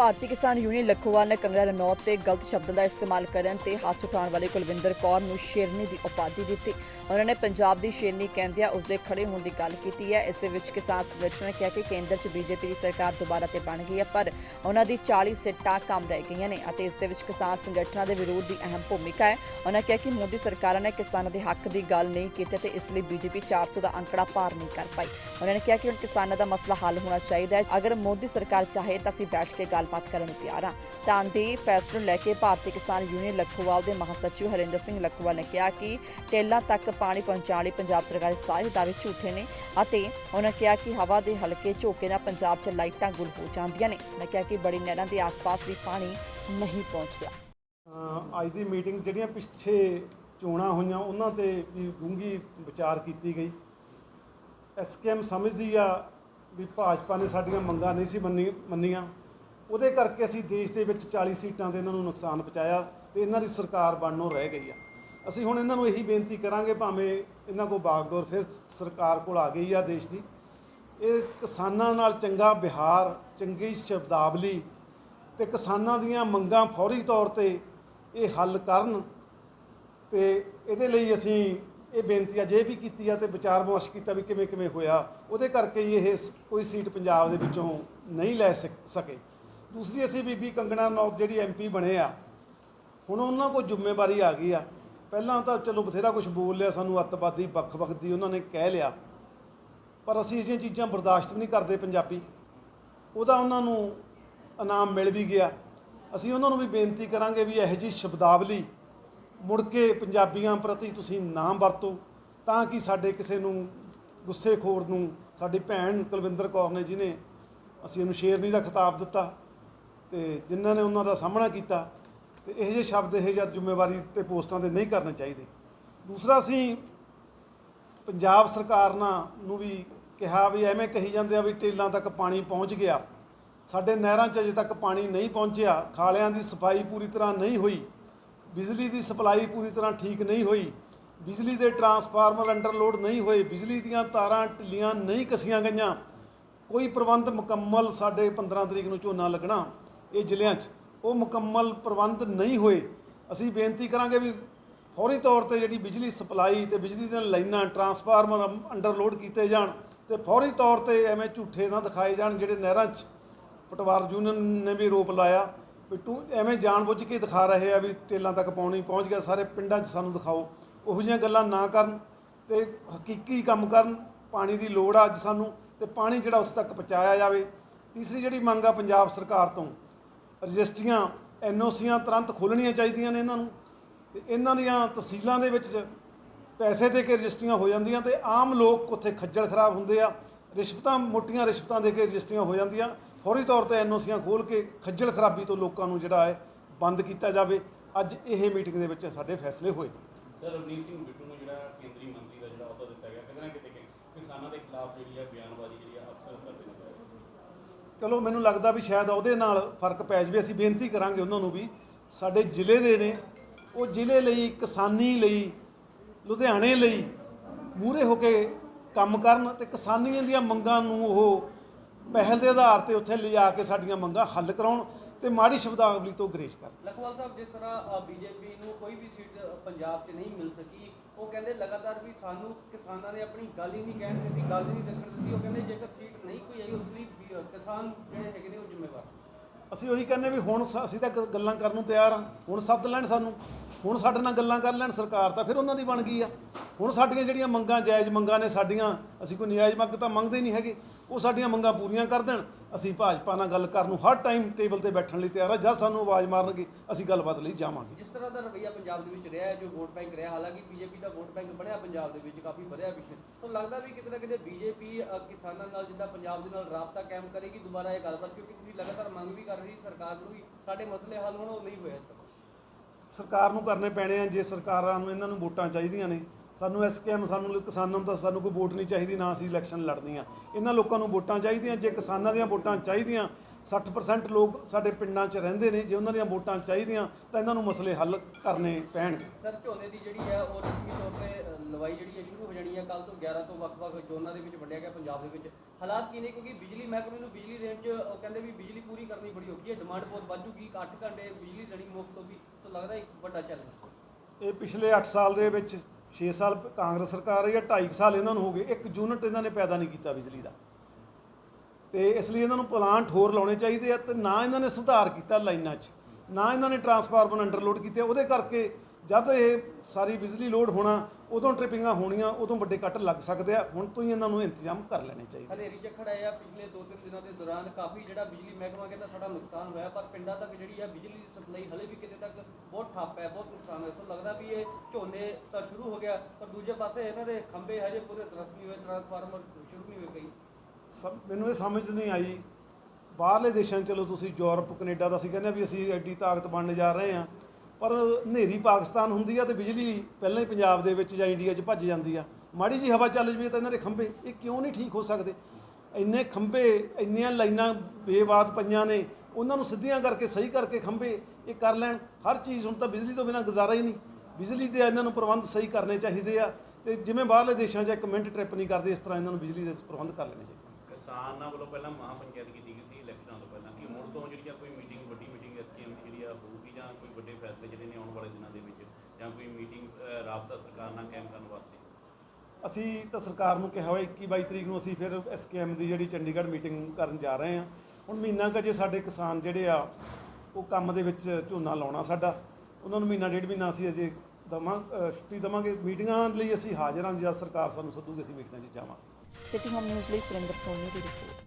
ਭਾਰਤੀ ਕਿਸਾਨ ਯੂਨੀਅਨ ਲਖੋਵਾਲ ਨੇ ਕੰਗੜਾ ਰਣੌਤ ਤੇ ਗਲਤ ਸ਼ਬਦਾਂ ਦਾ ਇਸਤੇਮਾਲ ਕਰਨ ਤੇ ਹੱਥ ਉਠਾਉਣ ਵਾਲੇ ਕੁਲਵਿੰਦਰ ਕੌਰ ਨੂੰ ਸ਼ੇਰਨੀ ਦੀ ਉਪਾਧੀ ਦਿੱਤੀ। ਉਹਨਾਂ ਨੇ ਪੰਜਾਬ ਦੀ ਸ਼ੇਰਨੀ ਕਹਿੰਦਿਆਂ ਉਸ ਦੇ ਖੜੇ ਹੋਣ ਦੀ ਗੱਲ ਕੀਤੀ ਹੈ। ਇਸ ਵਿੱਚ ਕਿਸਾਨ ਸੰਗਠਨ ਨੇ ਕਿਹਾ ਕਿ ਕੇਂਦਰ 'ਚ ਬੀਜੇਪੀ ਦੀ ਸਰਕਾਰ ਦੁਬਾਰਾ ਤੇ ਬਣ ਗਈ ਹੈ, ਪਰ ਉਹਨਾਂ ਦੀ 40 ਸਿੱਟਾਂ ਕੰਮ ਰਹਿ ਗਈਆਂ ਨੇ ਅਤੇ ਇਸ ਦੇ ਵਿੱਚ ਕਿਸਾਨ ਸੰਗਠਨਾਂ ਦੇ ਵਿਰੋਧ ਦੀ ਅਹਿਮ ਭੂਮਿਕਾ ਹੈ। ਉਹਨਾਂ ਕਿਹਾ ਕਿ ਮੋਦੀ ਸਰਕਾਰ ਨੇ ਕਿਸਾਨਾਂ ਦੇ ਹੱਕ ਦੀ ਗੱਲ ਨਹੀਂ ਕੀਤੀ ਤੇ ਇਸ ਲਈ ਬੀਜੇਪੀ 400 ਦਾ ਅੰਕੜਾ ਪਾਰ ਨਹੀਂ ਕਰ ਪਾਈ। ਉਹਨਾਂ ਨੇ ਕਿਹਾ ਕਿ ਹੁਣ ਕਿਸਾਨਾਂ ਦਾ ਮਸਲਾ ਹੱਲ ਹੋਣਾ ਚਾਹੀਦਾ ਹੈ। ਅਗਰ ਮੋਦੀ ਸਰਕਾਰ ਚਾਹੇ ਤਾਂ ਅਸੀਂ ਬੈਠ ਕੇ ਗੱਲ ਗੱਲਬਾਤ ਕਰਨ ਨੂੰ ਤਿਆਰ ਹਾਂ। ਤਾਂ ਦੇ ਫੈਸਲੇ ਨੂੰ ਲੈ ਕੇ ਭਾਰਤੀ ਕਿਸਾਨ ਯੂਨੀਅਨ ਲੱਖੋਵਾਲ ਦੇ ਮਹਾਸਚਿਵ ਹਰਿੰਦਰ ਸਿੰਘ ਲੱਖੋਵਾਲ ਨੇ ਕਿਹਾ ਕਿ ਟੇਲਾਂ ਤੱਕ ਪਾਣੀ ਪਹੁੰਚਾਉਣ ਲਈ ਪੰਜਾਬ ਸਰਕਾਰ ਦੇ ਸਾਰੇ ਦਾਅਵੇ ਝੂਠੇ ਨੇ ਅਤੇ ਉਹਨਾਂ ਕਿਹਾ ਕਿ ਹਵਾ ਦੇ ਹਲਕੇ ਝੋਕੇ ਨਾਲ ਪੰਜਾਬ 'ਚ ਲਾਈਟਾਂ ਗੁਲ ਹੋ ਜਾਂਦੀਆਂ ਨੇ। ਉਹਨਾਂ ਕਿਹਾ ਕਿ ਬੜੀ ਨਹਿਰਾਂ ਦੇ ਆਸ-ਪਾਸ ਵੀ ਪਾਣੀ ਨਹੀਂ ਪਹੁੰਚ ਰਿਹਾ। ਅੱਜ ਦੀ ਮੀਟਿੰਗ ਜਿਹੜੀਆਂ ਪਿੱਛੇ ਚੋਣਾਂ ਹੋਈਆਂ, ਉਹਨਾਂ ਤੇ ਵੀ ਡੂੰਘੀ ਵਿਚਾਰ ਕੀਤੀ ਗਈ। ਐਸਕੇਐਮ ਸਮਝਦੀ ਆ ਵੀ ਭਾਜਪਾ ਨੇ ਸਾਡੀਆਂ ਮੰਗਾਂ ਨਹੀਂ ਸੀ ਮੰਨੀ ਮੰਨੀਆਂ। ਉਹਦੇ ਕਰਕੇ ਅਸੀਂ ਦੇਸ਼ ਦੇ ਵਿੱਚ 40 ਸੀਟਾਂ ਤੇ ਇਹਨਾਂ ਨੂੰ ਨੁਕਸਾਨ ਪਹੁੰਚਾਇਆ ਤੇ ਇਹਨਾਂ ਦੀ ਸਰਕਾਰ ਬਣਨੋਂ ਰਹਿ ਗਈ ਆ। ਅਸੀਂ ਹੁਣ ਇਹਨਾਂ ਨੂੰ ਇਹੀ ਬੇਨਤੀ ਕਰਾਂਗੇ ਭਾਵੇਂ ਇਹਨਾਂ ਕੋਲ ਬਾਗਡੋਰ ਫਿਰ ਸਰਕਾਰ ਕੋਲ ਆ ਗਈ ਆ ਦੇਸ਼ ਦੀ। ਇਹ ਕਿਸਾਨਾਂ ਨਾਲ ਚੰਗਾ ਵਿਹਾਰ, ਚੰਗੀ ਸ਼ਬਦਾਵਲੀ ਤੇ ਕਿਸਾਨਾਂ ਦੀਆਂ ਮੰਗਾਂ ਫੌਰੀ ਤੌਰ ਤੇ ਇਹ ਹੱਲ ਕਰਨ ਤੇ ਇਹਦੇ ਲਈ ਅਸੀਂ ਇਹ ਬੇਨਤੀ ਅਜੇ ਵੀ ਕੀਤੀ ਆ ਤੇ ਵਿਚਾਰ ਵਿਮਰਸ਼ ਕੀਤਾ ਵੀ ਕਿਵੇਂ ਕਿਵੇਂ ਹੋਇਆ। ਉਹਦੇ ਕਰਕੇ ਹੀ ਇਹ ਕੋਈ ਸੀਟ ਪੰਜਾਬ ਦੇ ਵਿੱਚੋਂ ਨਹੀਂ ਲੈ ਸਕੇ। ਦੂਸਰੀ ਅਸੀਂ ਬੀਬੀ ਕੰਗਣਾ ਨੌਕ ਜਿਹੜੀ ਐਮਪੀ ਬਣੇ ਆ, ਹੁਣ ਉਹਨਾਂ ਕੋਲ ਜ਼ਿੰਮੇਵਾਰੀ ਆ ਗਈ ਆ। ਪਹਿਲਾਂ ਤਾਂ ਚਲੋ ਬਥੇਰਾ ਕੁਝ ਬੋਲ ਲਿਆ, ਸਾਨੂੰ ਅੱਤਵਾਦੀ ਵੱਖ-ਵੱਖ ਦੀ ਉਹਨਾਂ ਨੇ ਕਹਿ ਲਿਆ। ਪਰ ਅਸੀਂ ਇਹ ਚੀਜ਼ਾਂ ਬਰਦਾਸ਼ਤ ਵੀ ਨਹੀਂ ਕਰਦੇ ਪੰਜਾਬੀ। ਉਹਦਾ ਉਹਨਾਂ ਨੂੰ ਇਨਾਮ ਮਿਲ ਵੀ ਗਿਆ। ਅਸੀਂ ਉਹਨਾਂ ਨੂੰ ਵੀ ਬੇਨਤੀ ਕਰਾਂਗੇ ਵੀ ਇਹੋ ਜਿਹੀ ਸ਼ਬਦਾਵਲੀ ਮੁੜ ਕੇ ਪੰਜਾਬੀਆਂ ਪ੍ਰਤੀ ਤੁਸੀਂ ਨਾ ਵਰਤੋ, ਤਾਂ ਕਿ ਸਾਡੇ ਕਿਸੇ ਨੂੰ ਗੁੱਸੇਖੋਰ ਨੂੰ, ਸਾਡੀ ਭੈਣ ਕੁਲਵਿੰਦਰ ਕੌਰ ਨੇ ਜਿਨੇ ਅਸੀਂ ਉਹਨੂੰ ਸ਼ੇਰਨੀ ਦਾ ਖਿਤਾਬ ਦਿੱਤਾ। ਤੇ ਜਿਨ੍ਹਾਂ ਨੇ ਉਹਨਾਂ ਦਾ ਸਾਹਮਣਾ ਕੀਤਾ, ਤੇ ਇਹੋ ਜਿਹੇ ਸ਼ਬਦ, ਇਹੋ ਜਿਹੀ ਜ਼ਿੰਮੇਵਾਰੀ ਤੇ ਪੋਸਟਾਂ ਤੇ ਨਹੀਂ ਕਰਨੇ ਚਾਹੀਦੇ। ਦੂਸਰਾ, ਅਸੀਂ ਪੰਜਾਬ ਸਰਕਾਰ ਨਾਲ ਨੂੰ ਵੀ ਕਿਹਾ ਵੀ ਐਵੇਂ ਕਹੀ ਜਾਂਦੇ ਆ ਵੀ ਟੇਲਾਂ ਤੱਕ ਪਾਣੀ ਪਹੁੰਚ ਗਿਆ। ਸਾਡੇ ਨਹਿਰਾਂ 'ਚ ਅਜੇ ਤੱਕ ਪਾਣੀ ਨਹੀਂ ਪਹੁੰਚਿਆ, ਖਾਲਿਆਂ ਦੀ ਸਫ਼ਾਈ ਪੂਰੀ ਤਰ੍ਹਾਂ ਨਹੀਂ ਹੋਈ, ਬਿਜਲੀ ਦੀ ਸਪਲਾਈ ਪੂਰੀ ਤਰ੍ਹਾਂ ਠੀਕ ਨਹੀਂ ਹੋਈ, ਬਿਜਲੀ ਦੇ ਟਰਾਂਸਫਾਰਮਰ ਅੰਡਰਲੋਡ ਨਹੀਂ ਹੋਏ, ਬਿਜਲੀ ਦੀਆਂ ਤਾਰਾਂ ਢਿੱਲੀਆਂ ਨਹੀਂ ਕਸੀਆਂ ਗਈਆਂ। ਕੋਈ ਪ੍ਰਬੰਧ ਮੁਕੰਮਲ ਸਾਡੇ 15 ਤਰੀਕ ਨੂੰ ਝੋਨਾ ਲੱਗਣਾ। ਇਹ ਜ਼ਿਲ੍ਹਿਆਂ 'ਚ। ਉਹ ਮੁਕੰਮਲ ਪ੍ਰਬੰਧ ਨਹੀਂ ਹੋਏ। ਅਸੀਂ ਬੇਨਤੀ ਕਰਾਂਗੇ ਵੀ ਫੌਰੀ ਤੌਰ ਤੇ ਜਿਹੜੀ ਬਿਜਲੀ ਸਪਲਾਈ ਤੇ ਬਿਜਲੀ ਦੀਆਂ ਲਾਈਨਾਂ ਟਰਾਂਸਫਾਰਮਰ ਅੰਡਰਲੋਡ ਕੀਤੇ ਜਾਣ ਤੇ ਫੌਰੀ ਤੌਰ ਤੇ ਐਵੇਂ ਝੂਠੇ ਨਾ ਦਿਖਾਏ ਜਾਣ ਜਿਹੜੇ ਨਹਿਰਾਂ 'ਚ ਪਟਵਾਰ ਯੂਨੀਅਨ ਨੇ ਵੀ ਰੋਪ ਲਾਇਆ ਵੀ ਤੂੰ ਐਵੇਂ ਜਾਣਬੁੱਝ ਕੇ ਦਿਖਾ ਰਹੇ ਆ ਵੀ ਟੇਲਾਂ ਤੱਕ ਪਾਉਣੀ ਪਹੁੰਚ ਗਿਆ, ਸਾਰੇ ਪਿੰਡਾਂ 'ਚ ਸਾਨੂੰ ਦਿਖਾਓ। ਉਹੋ ਜਿਹੀਆਂ ਗੱਲਾਂ ਨਾ ਕਰਨ ਤੇ ਹਕੀਕੀ ਕੰਮ ਕਰਨ, ਪਾਣੀ ਦੀ ਲੋੜ ਆ ਅੱਜ ਸਾਨੂੰ ਤੇ ਪਾਣੀ ਜਿਹੜਾ ਉੱਥੇ ਤੱਕ ਪਹੁੰਚਾਇਆ ਜਾਵੇ। ਤੀਸਰੀ ਜਿਹੜੀ ਮੰਗ ਆ ਪੰਜਾਬ ਸਰਕਾਰ ਤੋਂ ਰਜਿਸਟਰੀਆਂ, ਐਨਓਸੀਆਂ ਤੁਰੰਤ ਖੋਲਣੀਆਂ ਚਾਹੀਦੀਆਂ ਨੇ ਇਹਨਾਂ ਨੂੰ। ਤੇ ਇਹਨਾਂ ਦੀਆਂ ਤਹਿਸੀਲਾਂ ਦੇ ਵਿੱਚ ਪੈਸੇ ਦੇ ਕੇ ਰਜਿਸਟਰੀਆਂ ਹੋ ਜਾਂਦੀਆਂ ਤੇ ਆਮ ਲੋਕ ਉੱਥੇ ਖੱਜਲ ਖਰਾਬ ਹੁੰਦੇ ਆ। ਰਿਸ਼ਵਤਾਂ, ਮੋਟੀਆਂ ਰਿਸ਼ਵਤਾਂ ਦੇ ਕੇ ਰਜਿਸਟਰੀਆਂ ਹੋ ਜਾਂਦੀਆਂ। ਫੌਰੀ ਤੌਰ ਤੇ ਐਨਓਸੀਆਂ ਖੋਲ ਕੇ ਖੱਜਲ ਖਰਾਬੀ ਤੋਂ ਲੋਕਾਂ ਨੂੰ ਜਿਹੜਾ ਹੈ ਬੰਦ ਕੀਤਾ ਜਾਵੇ। ਅੱਜ ਇਹ ਮੀਟਿੰਗ ਦੇ ਵਿੱਚ ਸਾਡੇ ਫੈਸਲੇ ਹੋਏ। ਸਰ, ਰਵਨੀਤ ਸਿੰਘ ਬਿੱਟੂ ਨੂੰ ਜਿਹੜਾ ਕੇਂਦਰੀ ਮੰਤਰੀ ਦਾ ਜਿਹੜਾ ਅਹੁਦਾ ਦਿੱਤਾ ਗਿਆ, ਕਿਤੇ ਨਾ ਕਿਤੇ ਕਿਸਾਨਾਂ ਦੇ ਖਿਲਾਫ ਜਿਹੜੀ ਆ ਬਿਆਨਬਾਜ਼ੀ ਜਿਹੜੀ ਆ ਅਕਸਰ ਕਰਦੇ ਨਜ਼ਰ ਚਲੋ, ਮੈਨੂੰ ਲੱਗਦਾ ਵੀ ਸ਼ਾਇਦ ਉਹਦੇ ਨਾਲ ਫ਼ਰਕ ਪੈ ਜਾਵੇ, ਅਸੀਂ ਬੇਨਤੀ ਕਰਾਂਗੇ ਉਹਨਾਂ ਨੂੰ ਵੀ, ਸਾਡੇ ਜ਼ਿਲ੍ਹੇ ਦੇ ਨੇ, ਉਹ ਜ਼ਿਲ੍ਹੇ ਲਈ, ਕਿਸਾਨੀ ਲਈ, ਲੁਧਿਆਣੇ ਲਈ ਮੂਰੇ ਹੋ ਕੇ ਕੰਮ ਕਰਨ ਤੇ ਕਿਸਾਨੀਆਂ ਦੀਆਂ ਮੰਗਾਂ ਨੂੰ ਉਹ ਪਹਿਲ ਦੇ ਆਧਾਰ ਤੇ ਉੱਥੇ ਲਿਜਾ ਕੇ ਸਾਡੀਆਂ ਮੰਗਾਂ ਹੱਲ ਕਰਾਉਣ ਤੇ ਮਾੜੀ ਸ਼ਬਦਾਵਲੀ ਤੋਂ ਗਰੇਜ ਕਰਨ। ਲਖਵਾਲ ਸਾਹਿਬ, ਜਿਸ ਤਰ੍ਹਾਂ ਬੀਜੇਪੀ ਨੂੰ ਕੋਈ ਵੀ ਸੀਟ ਪੰਜਾਬ 'ਚ ਨਹੀਂ ਮਿਲ ਸਕੀ ਉਹ ਕਹਿੰਦੇ ਲਗਾਤਾਰ ਵੀ ਸਾਨੂੰ ਕਿਸਾਨਾਂ ਨੇ ਆਪਣੀ ਗੱਲ ਹੀ ਨਹੀਂ ਕਹਿਣ ਦਿੱਤੀ ਗੱਲ ਹੀ ਨਹੀਂ ਦੱਸਣ ਦਿੱਤੀ। ਉਹ ਕਹਿੰਦੇ ਜੇਕਰ ਸੀਟ ਨਹੀਂ ਕੋਈ ਆਈ ਉਸ ਲਈ ਵੀ, ਅ, ਕਿਸਾਨ ਜਿਹੜੇ ਹੈਗੇ ਨੇ ਉਹ ਜ਼ਿੰਮੇਵਾਰ ਅਸੀਂ ਉਹੀ ਕਹਿੰਦੇ ਵੀ ਹੁਣ ਸ- ਅਸੀਂ ਤਾਂ ਗ- ਗੱਲਾਂ ਕਰਨ ਨੂੰ ਤਿਆਰ ਹਾਂ। ਹੁਣ ਸੱਦ ਲੈਣ ਸਾਨੂੰ। ਹੁਣ ਸਾਡੇ ਨਾਲ ਗੱਲਾਂ ਕਰ ਲੈਣ ਸਰਕਾਰ ਤਾਂ ਫਿਰ ਉਹਨਾਂ ਦੀ ਬਣ ਗਈ ਆ। ਹੁਣ ਸਾਡੀਆਂ ਜਿਹੜੀਆਂ ਮੰਗਾਂ ਜਾਇਜ਼ ਮੰਗਾਂ ਨੇ ਸਾਡੀਆਂ ਅਸੀਂ ਕੋਈ ਨਜਾਇਜ਼ ਮੰਗ ਤਾਂ ਮੰਗਦੇ ਹੀ ਨਹੀਂ ਹੈਗੇ। ਉਹ ਸਾਡੀਆਂ ਮੰਗਾਂ ਪੂਰੀਆਂ ਕਰ ਦੇਣ। ਅਸੀਂ ਭਾਜਪਾ ਨਾਲ ਗੱਲ ਕਰਨ ਨੂੰ ਹਰ ਟਾਈਮ ਟੇਬਲ ਤੇ ਬੈਠਣ ਲਈ ਤਿਆਰ ਆ। ਜਦ ਸਾਨੂੰ ਆਵਾਜ਼ ਮਾਰਨਗੇ ਅਸੀਂ ਗੱਲਬਾਤ ਲਈ ਜਾਵਾਂਗੇ। ਜਿਸ ਤਰ੍ਹਾਂ ਦਾ ਰਵਈਆ ਪੰਜਾਬ ਦੇ ਵਿੱਚ ਰਿਹਾ ਹੈ ਜੋ ਵੋਟ ਬੈਂਕ ਰਿਹਾ ਹਾਲਾਂਕਿ ਬੀਜੇਪੀ ਦਾ ਵੋਟ ਬੈਂਕ ਬਣਿਆ ਪੰਜਾਬ ਦੇ ਵਿੱਚ ਕਾਫੀ ਵਧਿਆ ਪਿਛਲੇ ਤਾਂ ਲੱਗਦਾ ਵੀ ਕਿਤੇ ਨਾ ਕਿਤੇ ਬੀਜੇਪੀ ਕਿਸਾਨਾਂ ਨਾਲ ਜਿੱਦਾਂ ਪੰਜਾਬ ਦੇ ਨਾਲ ਰਾਬਤਾ ਕਾਇਮ ਕਰੇਗੀ ਦੁਬਾਰਾ ਇਹ ਗੱਲਬਾਤ ਕਿਉਂਕਿ ਤੁਸੀਂ ਲਗਾਤਾਰ ਮੰਗ ਵੀ ਕਰ ਰਹੀ ਸਰਕਾਰ ਨੂੰ ਵੀ ਸਾਡੇ ਮਸਲੇ ਹੱਲ ਹੋਣ ਉਹ ਨਹੀਂ ਹੋਇਆ ਸਰਕਾਰ ਨੂੰ ਕਰਨੇ ਪੈਣੇ ਆ ਜੇ ਸਰਕਾਰਾਂ ਨੂੰ ਇਹਨਾਂ ਨੂੰ ਵੋਟਾਂ ਚਾਹੀਦੀਆਂ ਨੇ ਸਾਨੂੰ ਐਸਕੇਐਮ ਸਾਨੂੰ ਕਿਸਾਨਾਂ ਨੂੰ ਤਾਂ ਸਾਨੂੰ ਕੋਈ ਵੋਟ ਨਹੀਂ ਚਾਹੀਦੀ ਨਾ ਅਸੀਂ ਇਲੈਕਸ਼ਨ ਲੜਨੀਆਂ ਇਹਨਾਂ ਲੋਕਾਂ ਨੂੰ ਵੋਟਾਂ ਚਾਹੀਦੀਆਂ ਜੇ ਕਿਸਾਨਾਂ ਦੀਆਂ ਵੋਟਾਂ ਚਾਹੀਦੀਆਂ 60% ਲੋਕ ਸਾਡੇ ਪਿੰਡਾਂ 'ਚ ਰਹਿੰਦੇ ਨੇ ਜੇ ਉਹਨਾਂ ਦੀਆਂ ਵੋਟਾਂ ਚਾਹੀਦੀਆਂ ਤਾਂ ਇਹਨਾਂ ਨੂੰ ਮਸਲੇ ਹੱਲ ਕਰਨੇ ਪੈਣਗੇ। ਸਰ ਝੋਨੇ ਦੀ ਜਿਹੜੀ ਹੈ ਉਹ ਰਸਮੀ ਤੌਰ ਤੇ ਲਵਾਈ ਜਿਹੜੀ ਹੈ ਸ਼ੁਰੂ ਹੋ ਜਾਣੀ ਹੈ ਕੱਲ ਤੋਂ 11 ਤੋਂ ਵੱਖ-ਵੱਖ ਜ਼ੋਨਾਂ ਦੇ ਵਿੱਚ ਵੰਡਿਆ ਗਿਆ ਪੰਜਾਬ ਦੇ ਵਿੱਚ। ਹਾਲਾਤ ਕੀ ਨੇ? ਕਿਉਂਕਿ ਬਿਜਲੀ ਮਹਿਕਮੇ ਨੂੰ ਬਿਜਲੀ ਦੇਣ 'ਚ ਉਹ ਕਹਿੰਦੇ ਵੀ ਬਿਜਲੀ ਪੂਰੀ ਕਰਨੀ ਬੜੀ ਔਖੀ ਹੈ ਡਿਮਾਂਡ ਬਹੁਤ ਵੱਧੂਗੀ 8 ਘੰਟੇ ਬਿਜਲੀ ਦੇਣੀ ਮੁਫਤ ਹੋਗੀ ਤਾਂ ਲੱਗਦਾ ਇੱਕ ਵੱਡਾ ਚੈਲੰਜ ਇਹ ਪਿਛਲੇ 8 ਸਾਲ ਦੇ ਵਿੱਚ 6 ਸਾਲ ਕਾਂਗਰਸ ਸਰਕਾਰ ਰਹੀ ਹੈ 2.5 ਸਾਲ ਇਹਨਾਂ ਨੂੰ ਹੋ ਗਏ। ਇੱਕ ਯੂਨਿਟ ਇਹਨਾਂ ਨੇ ਪੈਦਾ ਨਹੀਂ ਕੀਤਾ ਬਿਜਲੀ ਦਾ। ਤੇ ਇਸ ਲਈ ਇਹਨਾਂ ਨੂੰ ਪਲਾਂਟ ਹੋਰ ਲਾਉਣੇ ਚਾਹੀਦੇ ਆ ਤੇ ਨਾ ਇਹਨਾਂ ਨੇ ਸੁਧਾਰ ਕੀਤਾ ਲਾਈਨਾਂ 'ਚ, ਨਾ ਇਹਨਾਂ ਨੇ ਟਰਾਂਸਫਾਰਮਰ ਅੰਡਰਲੋਡ ਕੀਤੇ। ਉਹਦੇ ਕਰਕੇ ਜਦ ਇਹ ਸਾਰੀ ਬਿਜਲੀ ਲੋਡ ਹੋਣਾ ਉਦੋਂ ਟ੍ਰਿਪਿੰਗਾਂ ਹੋਣੀਆਂ ਉਦੋਂ ਵੱਡੇ ਕੱਟ ਲੱਗ ਸਕਦੇ ਆ। ਹੁਣ ਤੋਂ ਹੀ ਇਹਨਾਂ ਨੂੰ ਇੰਤਜ਼ਾਮ ਕਰ ਲੈਣੇ ਚਾਹੀਦੇ ਹਨੇਰੀ ਝੱਖੜ ਆਇਆ ਪਿਛਲੇ 2-3 ਦਿਨਾਂ ਦੇ ਦੌਰਾਨ ਕਾਫੀ ਜਿਹੜਾ ਬਿਜਲੀ ਮਹਿਕਮਾ ਕਹਿੰਦਾ ਸਾਡਾ ਨੁਕਸਾਨ ਹੋਇਆ ਪਰ ਪਿੰਡਾਂ ਤੱਕ ਜਿਹੜੀ ਹੈ ਬਿਜਲੀ ਦੀ ਸਪਲਾਈ ਹਲੇ ਵੀ ਕਿਤੇ ਤੱਕ ਬਹੁਤ ਠੱਪ ਹੈ ਬਹੁਤ ਨੁਕਸਾਨ ਹੈ। ਸੋ ਲੱਗਦਾ ਵੀ ਇਹ ਝੋਨੇ ਤਾਂ ਸ਼ੁਰੂ ਹੋ ਗਿਆ ਪਰ ਦੂਜੇ ਪਾਸੇ ਇਹਨਾਂ ਦੇ ਖੰਭੇ ਹਜੇ ਪੂਰੇ ਦਰਸਤ ਨਹੀਂ ਹੋਏ ਟਰਾਂਸਫਾਰਮਰ ਸ਼ੁਰੂ ਨਹੀਂ ਹੋਏ ਕਈ। ਸਭ ਮੈਨੂੰ ਇਹ ਸਮਝ ਨਹੀਂ ਆਈ। ਬਾਹਰਲੇ ਦੇਸ਼ਾਂ ਚਲੋ ਤੁਸੀਂ ਯੂਰਪ ਕੈਨੇਡਾ ਦਾ ਅਸੀਂ ਕਹਿੰਦੇ ਵੀ ਅਸੀਂ ਐਡੀ ਤਾਕਤ ਬਣਨ ਜਾ ਰਹੇ ਹਾਂ। ਪਰ ਹਨੇਰੀ ਪਾਕਿਸਤਾਨ ਹੁੰਦੀ ਆ ਤੇ ਬਿਜਲੀ ਪਹਿਲਾਂ ਹੀ ਪੰਜਾਬ ਦੇ ਵਿੱਚ ਜਾਂ ਇੰਡੀਆ 'ਚ ਭੱਜ ਜਾਂਦੀ ਆ। ਮਾੜੀ ਜੀ ਹਵਾ ਚੱਲ ਜਵੇ ਤਾਂ ਇਹਨਾਂ ਦੇ ਖੰਭੇ, ਇਹ ਕਿਉਂ ਨਹੀਂ ਠੀਕ ਹੋ ਸਕਦੇ? ਇੰਨੇ ਖੰਭੇ, ਇੰਨੀਆਂ ਲਾਈਨਾਂ ਬੇਵਾਦ ਪਈਆਂ ਨੇ, ਉਹਨਾਂ ਨੂੰ ਸਿੱਧੀਆਂ ਕਰਕੇ, ਸਹੀ ਕਰਕੇ ਖੰਭੇ ਇਹ ਕਰ ਲੈਣ। ਹਰ ਚੀਜ਼ ਹੁਣ ਤਾਂ ਬਿਜਲੀ ਤੋਂ ਬਿਨਾਂ ਗੁਜ਼ਾਰਾ ਹੀ ਨਹੀਂ। ਬਿਜਲੀ ਦੇ ਇਹਨਾਂ ਨੂੰ ਪ੍ਰਬੰਧ ਸਹੀ ਕਰਨੇ ਚਾਹੀਦੇ ਆ ਤੇ ਜਿਵੇਂ ਬਾਹਰਲੇ ਦੇਸ਼ਾਂ 'ਚ ਇੱਕ ਮਿੰਟ ਟ੍ਰਿਪ ਨਹੀਂ ਕਰਦੇ, ਇਸ ਤਰ੍ਹਾਂ ਇਹਨਾਂ ਨੂੰ ਬਿਜਲੀ ਦੇ ਪ੍ਰਬੰਧ ਕਰ ਲੈਣੇ ਚਾਹੀਦੇ ਕਿਸਾਨਾਂ ਵੱਲੋਂ ਪਹਿਲਾਂ ਮਹਾਪੰਚਾਇਤ ਕੀਤੀ ਗਈ ਸੀ ਇਲੈਕਸ਼ਨਾਂ ਤੋਂ ਪਹਿਲਾਂ ਕਿ ਮੁੜ ਤੋਂ ਜਿਹੜੀ ਆ ਕੋਈ ਮੀਟਿੰਗ ਵੱਡੀ ਮੀਟਿੰਗ ਐਸਕੇਐਮ ਦੀ ਜਿਹੜੀ ਆ ਹੋਊਗੀ ਜਾਂ ਕੋਈ ਵੱਡੇ ਫੈਸਲੇ ਜਿਹੜੇ ਨੇ ਆਉਣ ਵਾਲੇ ਦਿਨਾਂ ਦੇ ਵਿੱਚ ਜਾਂ ਕੋਈ ਮੀਟਿੰਗ ਰਾਬਤਾ ਸਰਕਾਰ ਨਾਲ ਕਾਇਮ ਕਰਨ ਵਾਸਤੇ? ਅਸੀਂ ਤਾਂ ਸਰਕਾਰ ਨੂੰ ਕਿਹਾ ਹੋਇਆ 21 22 ਤਰੀਕ ਨੂੰ ਅਸੀਂ ਫਿਰ ਐਸਕੇਐਮ ਦੀ ਜਿਹੜੀ ਚੰਡੀਗੜ੍ਹ ਮੀਟਿੰਗ ਕਰਨ ਜਾ ਰਹੇ ਹਾਂ। ਹੁਣ ਮਹੀਨਾ ਕੁ ਜੇ ਸਾਡੇ ਕਿਸਾਨ ਜਿਹੜੇ ਆ ਉਹ ਕੰਮ ਦੇ ਵਿੱਚ ਝੋਨਾ ਲਾਉਣਾ ਸਾਡਾ। ਉਹਨਾਂ ਨੂੰ ਮਹੀਨਾ ਡੇਢ ਮਹੀਨਾ ਅਸੀਂ ਅਜੇ ਦਵਾਂ ਛੁੱਟੀ ਦਵਾਂਗੇ। ਮੀਟਿੰਗਾਂ ਲਈ ਅਸੀਂ ਹਾਜ਼ਰ ਹਾਂ ਜਦ ਸਰਕਾਰ ਸਾਨੂੰ ਸੱਦੂਗੀ ਅਸੀਂ ਮੀਟਿੰਗਾਂ 'ਚ ਜਾਵਾਂਗੇ। ਸਿਟੀ ਹੋਮ ਨਿਊਜ਼ ਲਈ ਸੁਰਿੰਦਰ ਸੋਨੀ ਦੀ ਰਿਪੋਰਟ।